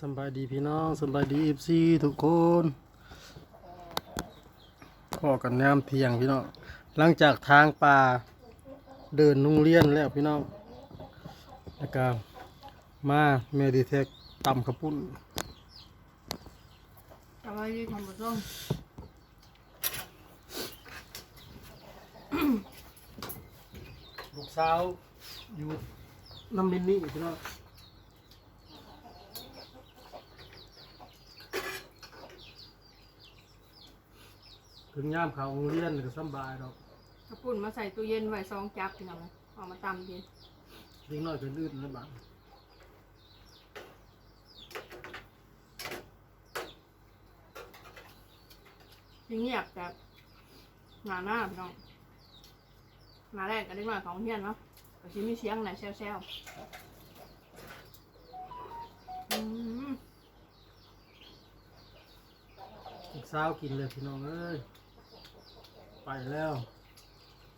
สำบายดีพี่น้องสำบายดีเอฟซีทุกคนพอกันน้ำเที่ยงพี่น้องหลังจากทางป่าเดินนุ่งเลียนแล้วพี่น้องแล้วก็มาเมดิเทคตำขาวปุ้นสวัสดีท่านผู้ชมลูกสาวอยู่น้ำมินนี่พี่น้อง ถึงย่ามเขาโรงเรียนก็สำบายดอกกระปุ่นมาใส่ตู้เย็นไว้ซองจับพี่น้องเอามาตำเย็นเล็กน้อยก็ลื่นแล้วบ้างสิเงียบแต่หนาหน้าพี่น้องหนาแรกก็ได้มาของเฮียนเนาะก็ชิมีเสียงไหนแซวๆอืมลูกสาวกินเลยพี่น้องเอ้ย ไปแล้ว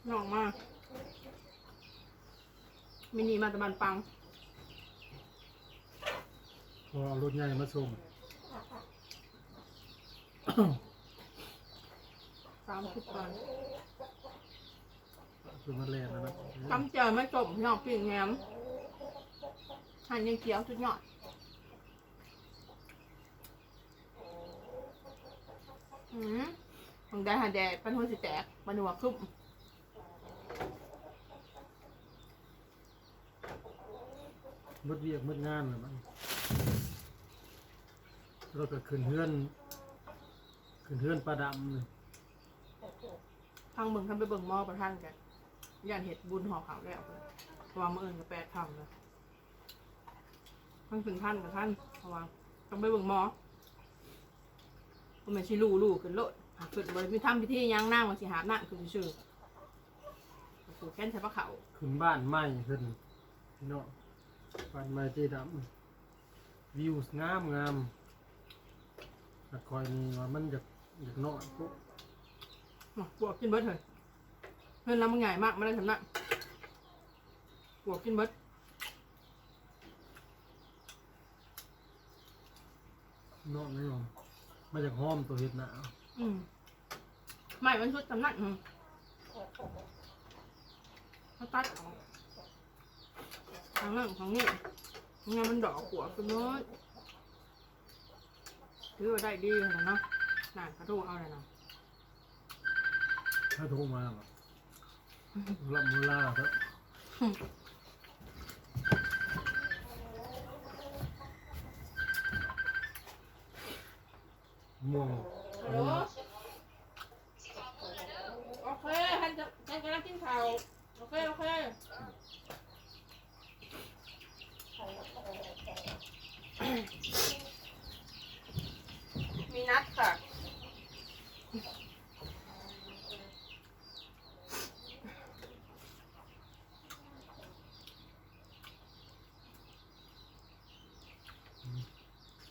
น้องมามินิมาตะบันปัง พอเอารถใหญ่มาส่ง สามสิบก่อนคือมาแลนแล้วนะตำเจอไม่จบพี่น้องปิ้งแงมหั่นยังเคี้ยวสุดยอดอืม ของได้หาแดดปันหัวสิแตกปันหัวคึ้มมืดเวียกมืดงานเลยมันเราก็ขึ้นเฮือนขึ้นเฮือนปลาดำเลยทางเบิ่งทำไปเบิ่งหม้อประทันกันย่านเห็ดบุญห่อขาวแล้วเพราะว่ามื่ออื่นก็แปดคำเลยทั้งถึงท่านกับท่านเพราะว่าต้องไปเบิ่งหม้อก็ไม่ใช่ลู่ลู่ขึ้นโลด หากขึ้นบริพิธรรมพิธีย่างนั่งมาสิหาหน้าคือชื่อปลูกแค่นใช้พระเขาขึ้นบ้านใหม่ขึ้นพี่น้องบ้านใหม่เจ๊ดำวิวงามงามแต่คอยนี่ว่ามันอยากอยากนอนปุ๊บมาปวกกินเบิดเลยเพื่อนเรามันใหญ่มากไม่ได้ทำหน้าปวกกินเบิดนอนไม่นอนมาจากห้อมตัวเห็ดหนาว อืมไม่มันชุดทำหน้าอืมเขาตัดออกทางนั้นทางนี้งานมันดอกหัวกินเบิดถือว่าได้ดีเลยเนาะน่ากระทูเอาเลยนะถ้าโทรมาแบบรับมูลาครับม่วง อันนี้โอเคท่านจะท่านกำลังกินข้าวโอเค โอเคมีนัดค่ะ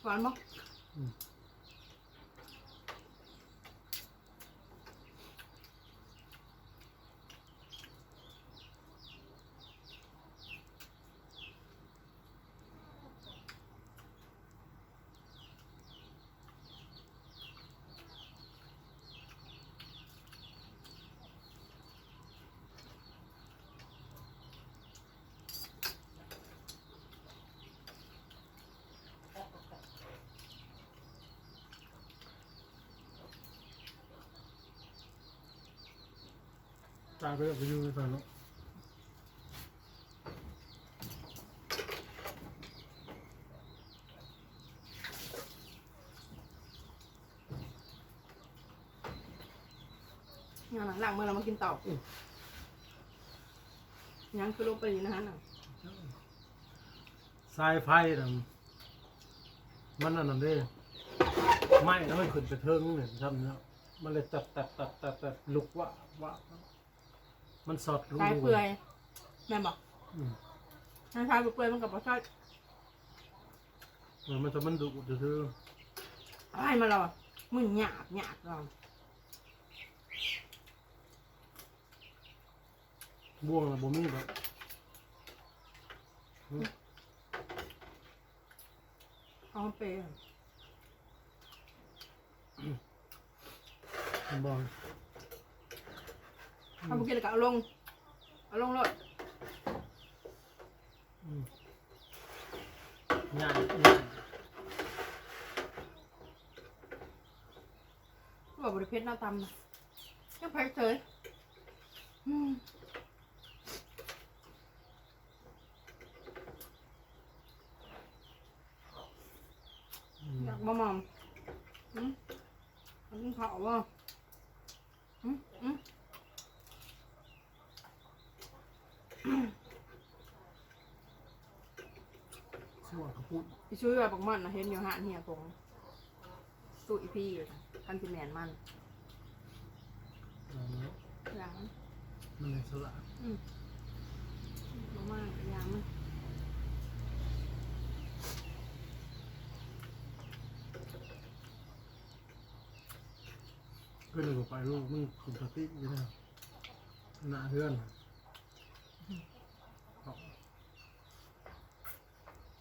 หวานมั้งายไปแล้วไปอยู่ในฝั่งโน้นงานหลังๆเมื่อเรามากินต่ออยังคือลงไปอยู่นะฮะน่ะสายไฟน่ะมันอันนั้นเด้ไม้แล้วมันขึ้นไปเทิงเนี่ยทำเนาะมันเลยตัดตัดตัดตัดตัดลุกวะวะ มันสอดลงกายเปื่อยแม่บอกอืมถ้าชายเปื่อยมันกับปลาช่อยเออมันจะมันดุดื้อไอ้มาเราอะมึงหยาบหยาบเราๆบ่วงน่ะบ่มีแบบอืมเอเขาเป ย์ผมบอกเขาเมื่อกี้ก็เอาลง เอาลงรถอืมง่ายง่ายบอกบริเพชรหน้าตำนะยังเพชรเฉยอืมอืมอยากมามอมอืมเอันนี้เผาว่ะอืมอืม ชั่วเขา พูดพี่ช่วยแบบบักมันนะเห็นอยู่หานเฮียตรงตู้อีพี่อยู่นะคันสิแมนมันอย่างนี้อย่างนั้นมันในสละอืมบักมันอย่างมันก็เลยบอกไปลูกมึงกินสติอยู่นะหน้าเฮือนเอา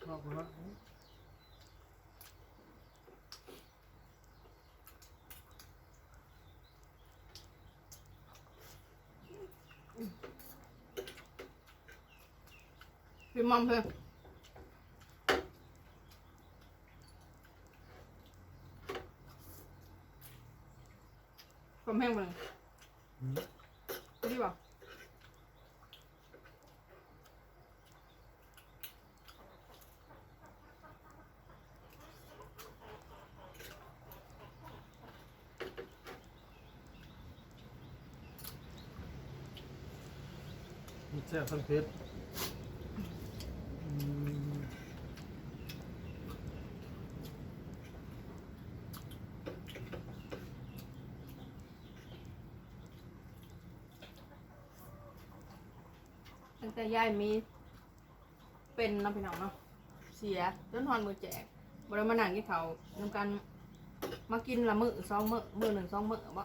ชอบมา มอมเพื่อนความแห้งไปเลยอืมไดีป่ะมันแซ่บทั้งเพชรอืม ตั้งแต่ยายมี เป็นเนาะพี่น้องเนาะเสียจนทอนมือแจกบริมานั่งกินเขาวนำกันมากินละมือสองมือมือหนึ่งสองมือบ่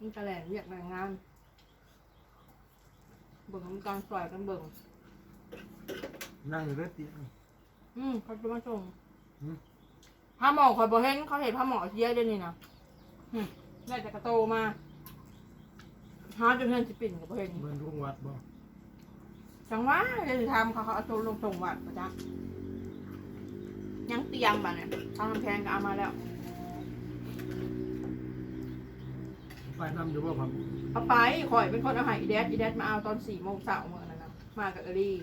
นี่ตะแหลนเรียกแรงงานเบิ่งมีการปล่อยกันเบิ่งนั่งอยู่ด้วยเตียงอืมเขาจะมาส่งอืมผ้าหมอคอยบอเห็นเขาเห็นผ้าหมอเยอะเดี๋ยวนี้นะ อืมได้แต่กระโตมาหาจนเงินสิปิ่นกับบอเห็นเมืองลุงวัดบ่จังว่าเดี๋ยวสิทำเขาเขาเอาตัวลงส่งวัดประจ๊ะยังเตียงบ่เนี่ยทางกำแพงก็เอามาแล้ว ไปนำอยู่บ่ครับเอาไปข่อยเป็นคนเอาใหาอีแดดอีแดดมาเอาตอนสี่โมงเช้าเมื่อนั้นนะมากับเอรี่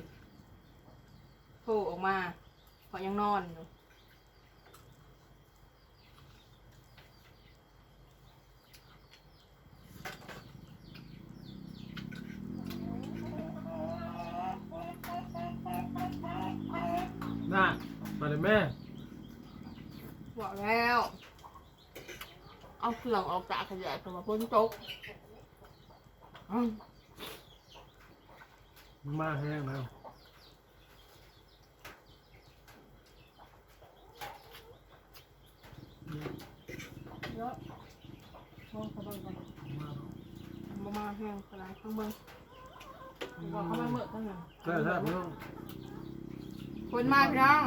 โทรออกมาข่อยยังนอนอยู่ น่ามาเลย แม่บอกแล้ว เอาเครื่องออกจากขยะเพราะว่าพ้นตกอืมมาแห้งแล้วเยอะมองเขาเบิ่งก่อนมามามาแห้งกระไรข้างเบิ่งบอกเขามาเมื่อตั้งแต่ใช่ใช่พี่น้องคนมาพี่น้อง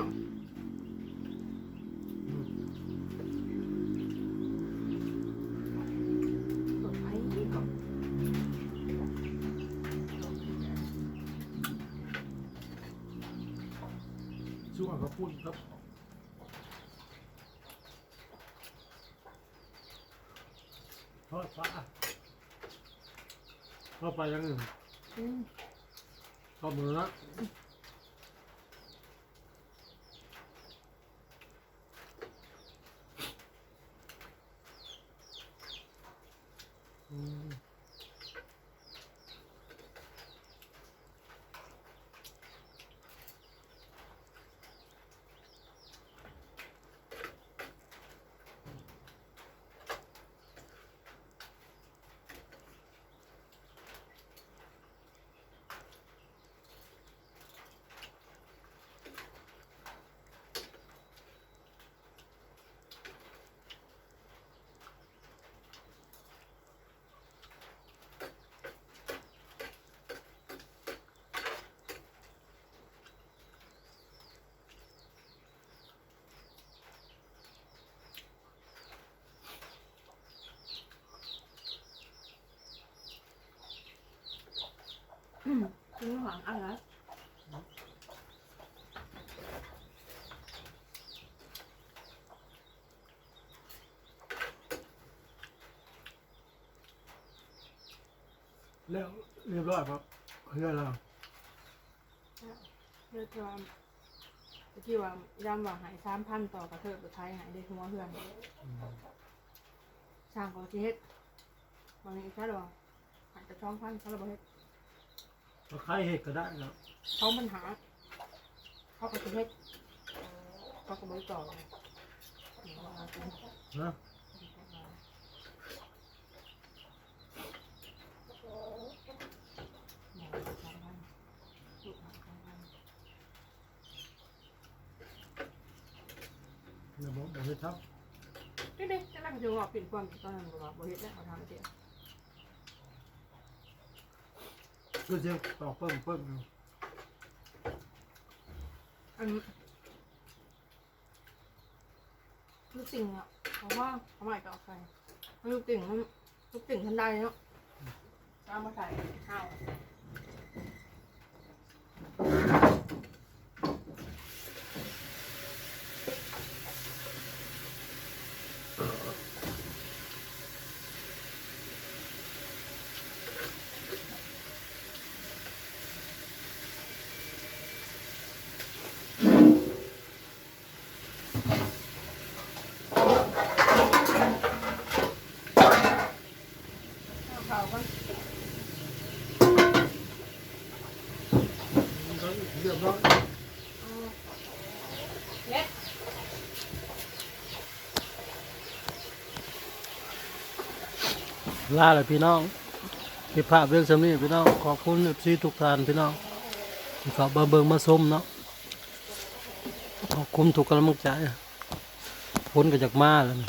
ช่วงเขาพูดครับทอดปลาทอดปลายังไงอืมทอดมือละอืม อืมถึงหวังอะไรแล้วเรียบร้อยครับเพื่อเราเลือกว่าที่ว่าย่ำว่าหายสามพันต่อกระเทิดไปไทยหายได้หัวเพื่อนช่างของที่เฮ็ดบางทีใช่หรอหายจะช่องพันเขาระเบิดก็ ใครเห็ดก็ได้แล้วเขาปัญหา เขาก็จะเฮ็ดเขาก็บริต่อเลยนะเดี๋ยวผมบอกให้ทับนี่ดิจะนั่งจะรอปิ่นความตอนนั้นบอกว่าบริเฮ็ดแล้วเขาทำเดียว ก็จะต่อเพิ่มเพิ่มอยู่อันลูกติ่งอะเพราะว่าเขาใหม่ก็เอาใส่ลูกติ่งมันลูกติ่งทันใดเนาะเอามาใส่ข้าวขาวก่อน มันก็ เรียบร้อยเล็ดลาเลยพี่น้องเก็บภาพเรื่องสำนีพี่น้อง ขอบคุณเอฟซีทุกท่านพี่น้องที่เขามาเบิ่งมาชมเนาะขอบคุณทุกกำลังใจผลก็จากมาแล้วนี่